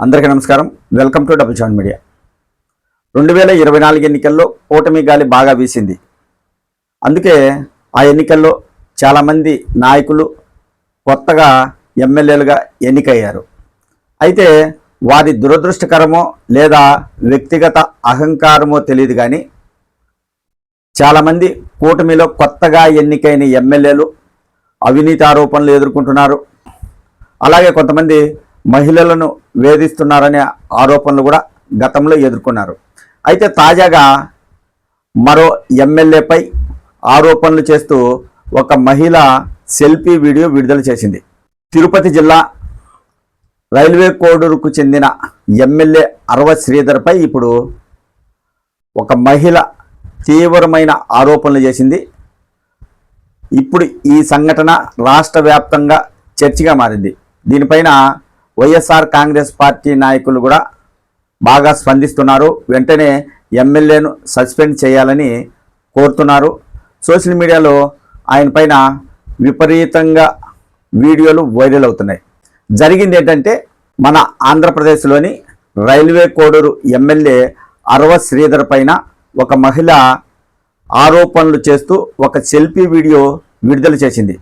అందరికీ నమస్కారం. Welcome to double John media రెండు వేల ఇరవై నాలుగు ఎన్నికల్లో కూటమి గాలి బాగా వీసింది. అందుకే ఆ ఎన్నికల్లో చాలామంది నాయకులు కొత్తగా ఎమ్మెల్యేలుగా ఎన్నికయ్యారు. అయితే వారి దురదృష్టకరమో లేదా వ్యక్తిగత అహంకారమో తెలియదు కానీ చాలామంది కూటమిలో కొత్తగా ఎన్నికైన ఎమ్మెల్యేలు అవినీతి ఆరోపణలు ఎదుర్కొంటున్నారు. అలాగే కొంతమంది మహిళలను వేధిస్తున్నారనే ఆరోపణలు కూడా గతంలో ఎదుర్కొన్నారు. అయితే తాజాగా మరో ఎమ్మెల్యేపై ఆరోపణలు చేస్తూ ఒక మహిళ సెల్ఫీ వీడియో విడుదల చేసింది. తిరుపతి జిల్లా రైల్వే కోడూరుకు చెందిన ఎమ్మెల్యే అరవ శ్రీధర్పై ఇప్పుడు ఒక మహిళ తీవ్రమైన ఆరోపణలు చేసింది. ఇప్పుడు ఈ సంఘటన రాష్ట్ర వ్యాప్తంగా చర్చగా మారింది. దీనిపైన వైఎస్ఆర్ కాంగ్రెస్ పార్టీ నాయకులు కూడా బాగా స్పందిస్తున్నారు. వెంటనే ఎమ్మెల్యేను సస్పెండ్ చేయాలని కోరుతున్నారు. సోషల్ మీడియాలో ఆయన పైన విపరీతంగా వీడియోలు వైరల్ అవుతున్నాయి. జరిగింది ఏంటంటే మన ఆంధ్రప్రదేశ్లోని రైల్వే కోడూరు ఎమ్మెల్యే అరవ శ్రీధర్ పైన ఒక మహిళ ఆరోపణలు చేస్తూ ఒక సెల్ఫీ వీడియో విడుదల చేసింది.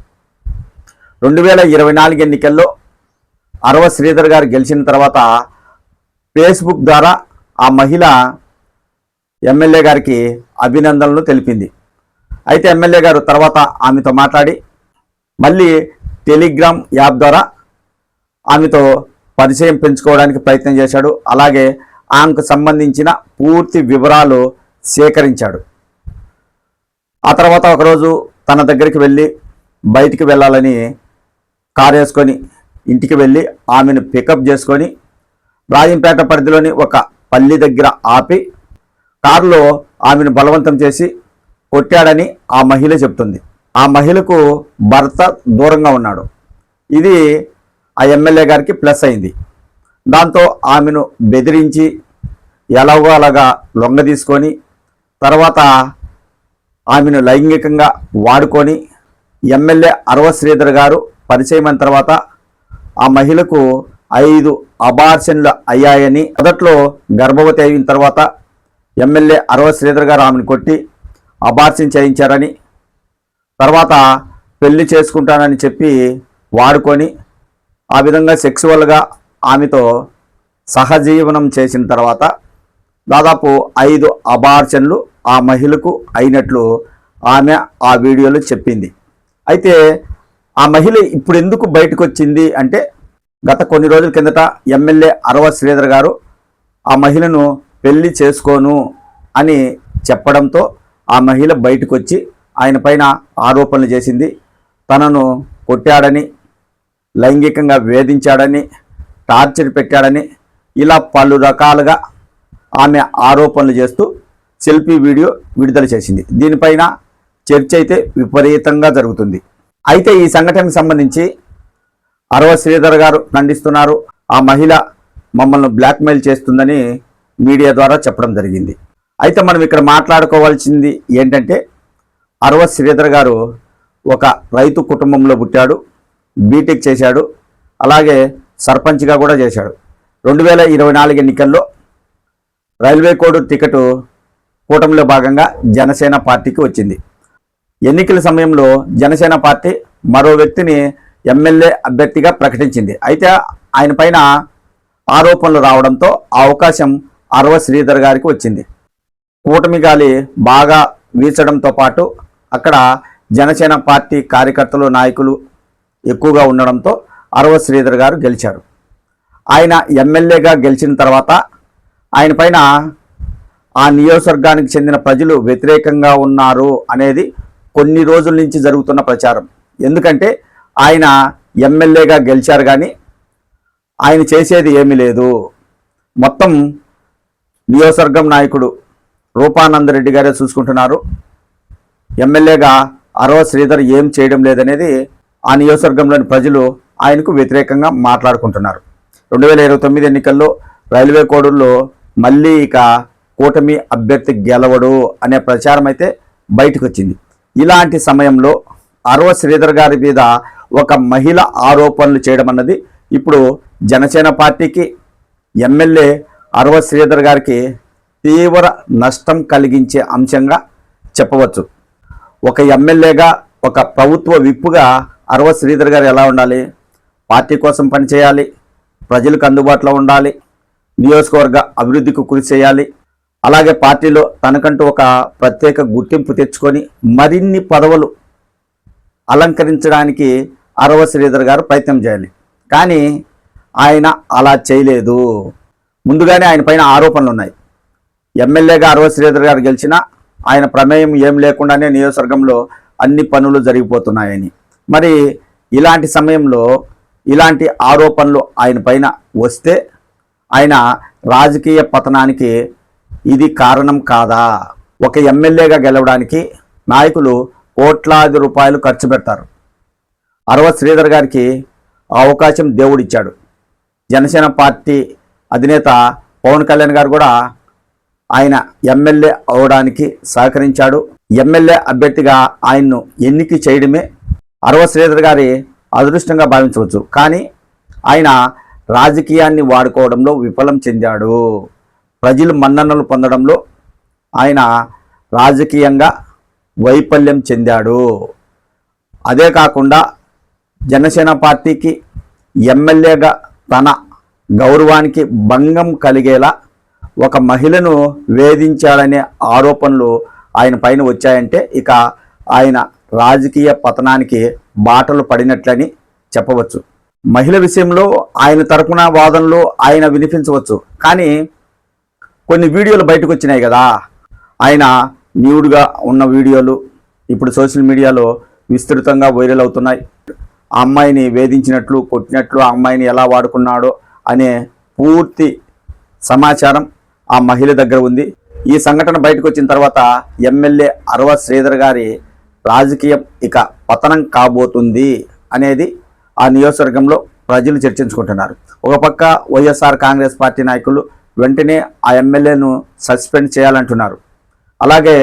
రెండు వేల ఇరవై నాలుగు ఎన్నికల్లో అరవ శ్రీధర్ గారు గెలిచిన తర్వాత ఫేస్బుక్ ద్వారా ఆ మహిళ ఎమ్మెల్యే గారికి అభినందనలు తెలిపింది. అయితే ఎమ్మెల్యే గారు తర్వాత ఆమెతో మాట్లాడి మళ్ళీ టెలిగ్రామ్ యాప్ ద్వారా ఆమెతో పరిచయం పెంచుకోవడానికి ప్రయత్నం చేశాడు. అలాగే ఆమెకు సంబంధించిన పూర్తి వివరాలు సేకరించాడు. ఆ తర్వాత ఒకరోజు తన దగ్గరికి వెళ్ళి బయటికి వెళ్ళాలని కారు వేసుకొని ఇంటికి వెళ్ళి ఆమెను పికప్ చేసుకొని రాజంపేట పరిధిలోని ఒక పల్లి దగ్గర ఆపి కారులో ఆమెను బలవంతం చేసి కొట్టాడని ఆ మహిళ చెప్తుంది. ఆ మహిళకు భర్త దూరంగా ఉన్నాడు. ఇది ఆ ఎమ్మెల్యే గారికి ప్లస్ అయింది. దాంతో ఆమెను బెదిరించి ఎలాగో అలాగా లొంగ తీసుకొని తర్వాత ఆమెను లైంగికంగా వాడుకొని ఎమ్మెల్యే అరవ శ్రీధర్ గారు పరిచయం అయిన తర్వాత ఆ మహిళకు ఐదు అబార్షన్లు అయ్యాయని మొదట్లో గర్భవతి అయిన తర్వాత ఎమ్మెల్యే అరవ శ్రీధర్ గారు ఆమెను కొట్టి అబార్షన్ చేయించారని తర్వాత పెళ్ళి చేసుకుంటానని చెప్పి వాడుకొని ఆ విధంగా సెక్సువల్గా ఆమెతో సహజీవనం చేసిన తర్వాత దాదాపు ఐదు అబార్షన్లు ఆ మహిళకు అయినట్లు ఆమె ఆ వీడియోలో చెప్పింది. అయితే ఆ మహిళ ఇప్పుడు ఎందుకు బయటకు వచ్చింది అంటే గత కొన్ని రోజుల కిందట ఎమ్మెల్యే అరవ శ్రీధర్ గారు ఆ మహిళను పెళ్ళి చేసుకోను అని చెప్పడంతో ఆ మహిళ బయటకు వచ్చి ఆయన పైన ఆరోపణలు చేసింది. తనను కొట్టాడని లైంగికంగా వేధించాడని టార్చర్ పెట్టాడని ఇలా పలు రకాలుగా ఆమె ఆరోపణలు చేస్తూ సెల్ఫీ వీడియో విడుదల చేసింది. దీనిపైన చర్చ అయితే విపరీతంగా జరుగుతుంది. అయితే ఈ సంఘటనకు సంబంధించి అరవ శ్రీధర్ గారు ఖండిస్తున్నారు. ఆ మహిళ మమ్మల్ని బ్లాక్మెయిల్ చేస్తుందని మీడియా ద్వారా చెప్పడం జరిగింది. అయితే మనం ఇక్కడ మాట్లాడుకోవాల్సింది ఏంటంటే అరవ శ్రీధర్ గారు ఒక రైతు కుటుంబంలో పుట్టాడు బీటెక్ చేశాడు అలాగే సర్పంచ్గా కూడా చేశాడు. రెండు వేల ఇరవై నాలుగు ఎన్నికల్లో రైల్వే కోడ్ టికెట్ కూటమిలో భాగంగా జనసేన పార్టీకి వచ్చింది. ఎన్నికల సమయంలో జనసేన పార్టీ మరో వ్యక్తిని ఎమ్మెల్యే అభ్యర్థిగా ప్రకటించింది. అయితే ఆయన పైన ఆరోపణలు రావడంతో ఆ అవకాశం అరవ శ్రీధర్ గారికి వచ్చింది. కూటమి గాలి బాగా వీచడంతో పాటు అక్కడ జనసేన పార్టీ కార్యకర్తలు నాయకులు ఎక్కువగా ఉండడంతో అరవ శ్రీధర్ గారు గెలిచారు. ఆయన ఎమ్మెల్యేగా గెలిచిన తర్వాత ఆయన పైన ఆ నియోజకవర్గానికి చెందిన ప్రజలు వ్యతిరేకంగా ఉన్నారు అనేది కొన్ని రోజుల నుంచి జరుగుతున్న ప్రచారం. ఎందుకంటే ఆయన ఎమ్మెల్యేగా గెలిచారు కానీ ఆయన చేసేది ఏమీ లేదు. మొత్తం నియోజకవర్గం నాయకుడు రూపానందరెడ్డి గారే చూసుకుంటున్నారు. ఎమ్మెల్యేగా అరవ శ్రీధర్ ఏం చేయడం లేదనేది ఆ నియోజకవర్గంలోని ప్రజలు ఆయనకు వ్యతిరేకంగా మాట్లాడుకుంటున్నారు. రెండు వేల ఇరవై తొమ్మిది ఎన్నికల్లో రైల్వే కోడుల్లో మళ్ళీ ఇక కూటమి అభ్యర్థి గెలవడు అనే ప్రచారం అయితే బయటకు వచ్చింది ఇలాంటి సమయంలో అరవ శ్రీధర్ గారి మీద ఒక మహిళ ఆరోపణలు చేయడం అన్నది ఇప్పుడు జనసేన పార్టీకి ఎమ్మెల్యే అరవ శ్రీధర్ గారికి తీవ్ర నష్టం కలిగించే అంశంగా చెప్పవచ్చు. ఒక ఎమ్మెల్యేగా ఒక ప్రభుత్వ విప్పుగా అరవ శ్రీధర్ గారు ఎలా ఉండాలి? పార్టీ కోసం పనిచేయాలి ప్రజలకు అందుబాటులో ఉండాలి నియోజకవర్గ అభివృద్ధికి కృషి చేయాలి అలాగే పార్టీలో తనకంటూ ఒక ప్రత్యేక గుర్తింపు తెచ్చుకొని మరిన్ని పదవులు అలంకరించడానికి అరవ శ్రీధర్ గారు ప్రయత్నం చేయాలి. కానీ ఆయన అలా చేయలేదు. ముందుగానే ఆయన పైన ఆరోపణలు ఉన్నాయి. ఎమ్మెల్యేగా అరవ శ్రీధర్ గారు గెలిచినా ఆయన ప్రమేయం ఏం లేకుండానే నియోజకవర్గంలో అన్ని పనులు జరిగిపోతున్నాయని. మరి ఇలాంటి సమయంలో ఇలాంటి ఆరోపణలు ఆయన పైన వస్తే ఆయన రాజకీయ పతనానికి ఇది కారణం కాదా? ఒక ఎమ్మెల్యేగా గెలవడానికి నాయకులు కోట్లాది రూపాయలు ఖర్చు పెడతారు. అరవ శ్రీధర్ గారికి ఆ అవకాశం దేవుడిచ్చాడు. జనసేన పార్టీ అధినేత పవన్ కళ్యాణ్ గారు కూడా ఆయన ఎమ్మెల్యే అవడానికి సహకరించాడు. ఎమ్మెల్యే అభ్యర్థిగా ఆయన్ను ఎన్నిక చేయడమే అరవ శ్రీధర్ గారి అదృష్టంగా భావించవచ్చు. కానీ ఆయన రాజకీయాన్ని వాడుకోవడంలో విఫలం చెందాడు. ప్రజలు మన్ననలు పొందడంలో ఆయన రాజకీయంగా వైఫల్యం చెందాడు. అదే కాకుండా జనసేన పార్టీకి ఎమ్మెల్యేగా తన గౌరవానికి భంగం కలిగేలా ఒక మహిళను వేధించాడనే ఆరోపణలు ఆయన పైన వచ్చాయంటే ఇక ఆయన రాజకీయ పతనానికి బాటలు పడినట్లని చెప్పవచ్చు. మహిళ విషయంలో ఆయన తరపున వాదనలు ఆయన వినిపించవచ్చు. కానీ కొన్ని వీడియోలు బయటకు వచ్చినాయి కదా. ఆయన న్యూడ్గా ఉన్న వీడియోలు ఇప్పుడు సోషల్ మీడియాలో విస్తృతంగా వైరల్ అవుతున్నాయి. ఆ అమ్మాయిని వేధించినట్లు కొట్టినట్లు ఆ అమ్మాయిని ఎలా వాడుకున్నాడో అనే పూర్తి సమాచారం ఆ మహిళ దగ్గర ఉంది. ఈ సంఘటన బయటకు వచ్చిన తర్వాత ఎమ్మెల్యే అరవ శ్రీధర్ గారి రాజకీయం ఇక పతనం కాబోతుంది అనేది ఆ నియోజకవర్గంలో ప్రజలు చర్చించుకుంటున్నారు. ఒక పక్క వైఎస్ఆర్ కాంగ్రెస్ పార్టీ నాయకులు వెంటనే ఆ ఎమ్మెల్యేను సస్పెండ్ చేయాలంటున్నారు. అలాగే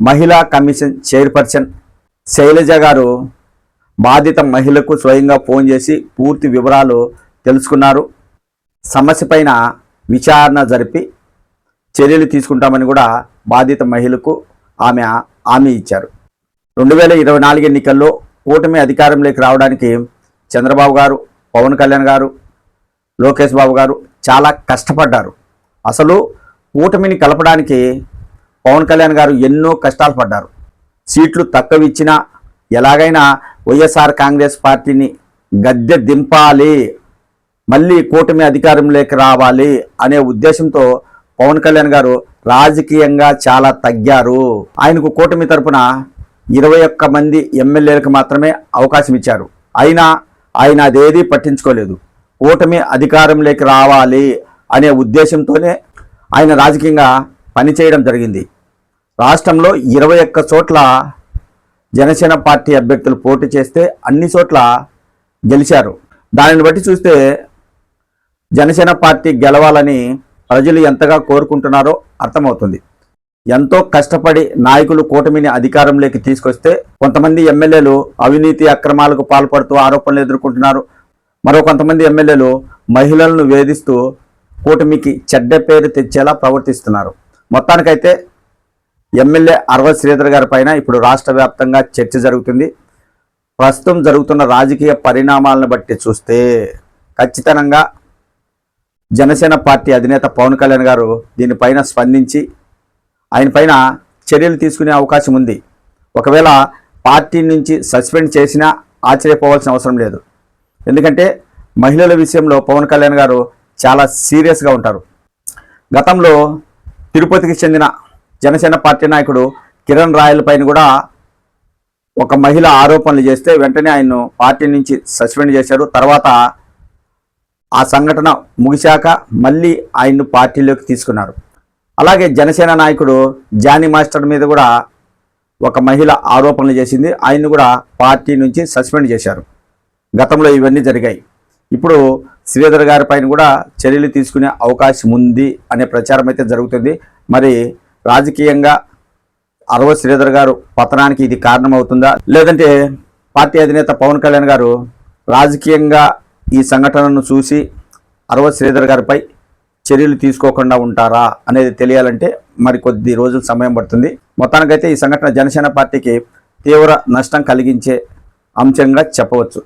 మహిళా కమిషన్ చైర్పర్సన్ శైలజ గారు బాధిత మహిళకు స్వయంగా ఫోన్ చేసి పూర్తి వివరాలు తెలుసుకున్నారు. సమస్య పైన విచారణ జరిపి చర్యలు తీసుకుంటామని కూడా బాధిత మహిళకు ఆమె హామీ ఇచ్చారు. రెండు వేల ఇరవై నాలుగు ఎన్నికల్లో కూటమి అధికారంలోకి రావడానికి చంద్రబాబు గారు పవన్ కళ్యాణ్ గారు లోకేష్ బాబు గారు చాలా కష్టపడ్డారు. అసలు కూటమిని కలపడానికి పవన్ కళ్యాణ్ గారు ఎన్నో కష్టాలు పడ్డారు. సీట్లు తక్కువ ఇచ్చినా ఎలాగైనా వైఎస్ఆర్ కాంగ్రెస్ పార్టీని గద్దె దింపాలి మళ్ళీ కూటమి అధికారంలోకి రావాలి అనే ఉద్దేశంతో పవన్ కళ్యాణ్ గారు రాజకీయంగా చాలా తగ్గారు. ఆయనకు కూటమి తరపున ఇరవై ఒక్క మంది ఎమ్మెల్యేలకు మాత్రమే అవకాశం ఇచ్చారు. అయినా ఆయన అదేదీ పట్టించుకోలేదు. కూటమి అధికారంలోకి రావాలి అనే ఉద్దేశంతోనే ఆయన రాజకీయంగా పనిచేయడం జరిగింది. రాష్ట్రంలో ఇరవై ఒక్క చోట్ల జనసేన పార్టీ అభ్యర్థులు పోటీ చేస్తే అన్ని చోట్ల గెలిచారు. దానిని బట్టి చూస్తే జనసేన పార్టీ గెలవాలని ప్రజలు ఎంతగా కోరుకుంటున్నారో అర్థమవుతుంది. ఎంతో కష్టపడి నాయకులు కూటమిని అధికారంలోకి తీసుకొస్తే కొంతమంది ఎమ్మెల్యేలు అవినీతి అక్రమాలకు పాల్పడుతూ ఆరోపణలు ఎదుర్కొంటున్నారు. మరో కొంతమంది ఎమ్మెల్యేలు మహిళలను వేధిస్తూ కూటమికి చెడ్డ పేరు తెచ్చేలా ప్రవర్తిస్తున్నారు. మొత్తానికైతే ఎమ్మెల్యే అరవ శ్రీధర్ గారి పైన ఇప్పుడు రాష్ట్ర వ్యాప్తంగా చర్చ జరుగుతుంది. ప్రస్తుతం జరుగుతున్న రాజకీయ పరిణామాలను బట్టి చూస్తే ఖచ్చితంగా జనసేన పార్టీ అధినేత పవన్ కళ్యాణ్ గారు దీనిపైన స్పందించి ఆయన పైన చర్యలు తీసుకునే అవకాశం ఉంది. ఒకవేళ పార్టీ నుంచి సస్పెండ్ చేసినా ఆశ్చర్యపోవాల్సిన అవసరం లేదు. ఎందుకంటే మహిళల విషయంలో పవన్ కళ్యాణ్ గారు చాలా సీరియస్గా ఉంటారు. గతంలో తిరుపతికి చెందిన జనసేన పార్టీ నాయకుడు కిరణ్ రాయల్ పైన కూడా ఒక మహిళ ఆరోపణలు చేస్తే వెంటనే ఆయన్ను పార్టీ నుంచి సస్పెండ్ చేశారు. తర్వాత ఆ సంఘటన ముగిశాక మళ్ళీ ఆయన్ను పార్టీలోకి తీసుకున్నారు. అలాగే జనసేన నాయకుడు జానీ మాస్టర్ మీద కూడా ఒక మహిళ ఆరోపణలు చేసింది. ఆయన్ను కూడా పార్టీ నుంచి సస్పెండ్ చేశారు. గతంలో ఇవన్నీ జరిగాయి. ఇప్పుడు శ్రీధర్ గారి పైన కూడా చర్యలు తీసుకునే అవకాశం ఉంది అనే ప్రచారం అయితే జరుగుతుంది. మరి రాజకీయంగా అరవ శ్రీధర్ గారు పతనానికి ఇది కారణమవుతుందా? లేదంటే పార్టీ అధినేత పవన్ కళ్యాణ్ గారు రాజకీయంగా ఈ సంఘటనను చూసి అరవ శ్రీధర్ గారిపై చర్యలు తీసుకోకుండా ఉంటారా అనేది తెలియాలంటే మరి కొద్ది రోజులు సమయం పడుతుంది. మొత్తానికైతే ఈ సంఘటన జనసేన పార్టీకి తీవ్ర నష్టం కలిగించే అంశంగా చెప్పవచ్చు.